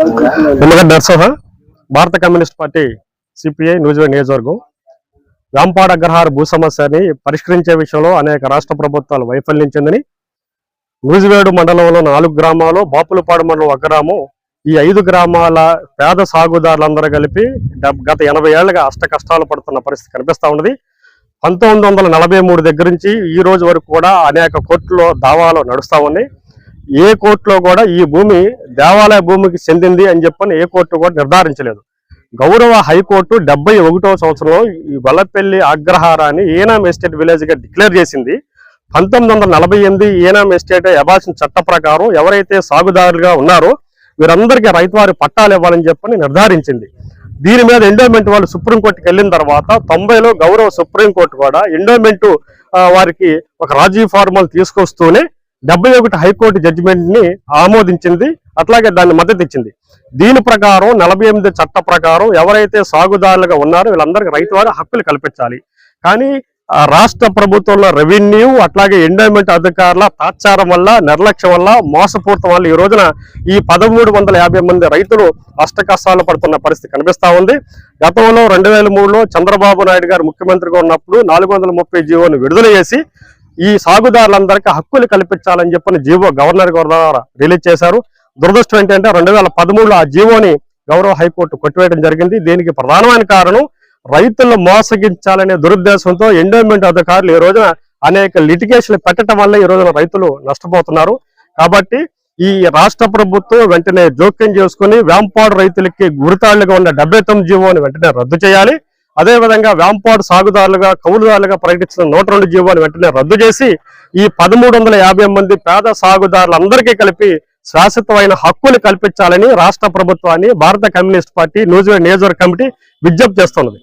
ఎందుకంటే నరసింహ భారత communist party CPI New Zealand నియోజకవర్గం. వ్యాంపాడ అగ్రహార భూ సమస్యని పరిష్కరించే విషయంలో అనేక రాష్ట్ర ప్రభుత్వాలు వైఫల్యం చెందని నూజివేడు మండలంలో నాలుగు గ్రామాలు బాపులపాడు మండలం ఒక గ్రామం. ఈ ఐదు గ్రామాల పేద సాగుదారులందరూ కలిపి డబ్- గత ఎనభై ఏళ్ళుగా అష్ట కష్టాలు పడుతున్న పరిస్థితి కనిపిస్తా ఉన్నది. పంతొమ్మిది వందల నలభై మూడు దగ్గర నుంచి ఈ రోజు వరకు కూడా అనేక కోర్టులో దావాలు నడుస్తూ ఉన్నాయి. ఏ కోర్టులో కూడా ఈ భూమి దేవాలయ భూమికి చెందింది అని చెప్పని ఏ కోర్టు కూడా నిర్ధారించలేదు. గౌరవ హైకోర్టు డెబ్బై ఒకటో సంవత్సరంలో ఈ వల్లపల్లి అగ్రహారాన్ని ఏనాం ఎస్టేట్ విలేజ్గా డిక్లేర్ చేసింది. పంతొమ్మిది వందల నలభై ఎనిమిది ఏనాం ఎస్టేట్ అబార్షన్ చట్ట ప్రకారం ఎవరైతే సాగుదారులుగా ఉన్నారో వీరందరికీ రైతువారి పట్టాలు ఇవ్వాలని చెప్పని నిర్ధారించింది. దీని మీద ఎండోమెంట్ వాళ్ళు సుప్రీంకోర్టుకి వెళ్ళిన తర్వాత తొంభైలో గౌరవ సుప్రీంకోర్టు కూడా ఎండోమెంట్ వారికి ఒక రాజీ ఫార్మల్ తీసుకొస్తూనే డెబ్బై ఒకటి హైకోర్టు జడ్జిమెంట్ని ఆమోదించింది అట్లాగే దాన్ని మద్దతు ఇచ్చింది. దీని ప్రకారం నలభై ఎనిమిది చట్ట ప్రకారం ఎవరైతే సాగుదారులుగా ఉన్నారో వీళ్ళందరికీ రైతు వారి హక్కులు కల్పించాలి. కానీ రాష్ట్ర ప్రభుత్వంలో రెవెన్యూ అట్లాగే ఎండోమెంట్ అధికారుల తాత్సారం వల్ల నిర్లక్ష్యం వల్ల మోసపూర్తం వల్ల ఈ రోజున ఈ పదమూడు వందల యాభై మంది రైతులు అష్ట కష్టాలు పడుతున్న పరిస్థితి కనిపిస్తా ఉంది. గతంలో రెండు వేల మూడులో చంద్రబాబు నాయుడు గారు ముఖ్యమంత్రిగా ఉన్నప్పుడు నాలుగు వందల ముప్పై జీవోను విడుదల చేసి ఈ సాగుదారులందరికీ హక్కులు కల్పించాలని చెప్పిన జీవో గవర్నర్ గారి ద్వారా రిలీజ్ చేశారు. దురదృష్టం ఏంటంటే రెండు వేల పదమూడులో ఆ జీవోని గౌరవ హైకోర్టు కొట్టివేయడం జరిగింది. దీనికి ప్రధానమైన కారణం రైతులను మోసగించాలనే దురుద్దేశంతో ఎండోమెంట్ అధికారులు ఈ రోజున అనేక లిటిగేషన్లు పెట్టడం వల్ల ఈ రోజున రైతులు నష్టపోతున్నారు. కాబట్టి ఈ రాష్ట్ర ప్రభుత్వం వెంటనే జోక్యం చేసుకుని వేంపాడు రైతులకి గురితాళ్ళుగా ఉన్న డెబ్బై తొమ్మిది జీవోని వెంటనే రద్దు చేయాలి. అదేవిధంగా వ్యాంపాడు సాగుదారులుగా కౌలుదారులుగా ప్రకటించిన నూట రెండు జీవోని వెంటనే రద్దు చేసి ఈ పదమూడు వందల యాభై మంది పేద సాగుదారులందరికీ కలిపి శాశ్వతమైన హక్కులు కల్పించాలని రాష్ట్ర ప్రభుత్వాన్ని భారత కమ్యూనిస్ట్ పార్టీ న్యూజిలాండ్ నియోజకవర్గ కమిటీ విజ్ఞప్తి చేస్తున్నది.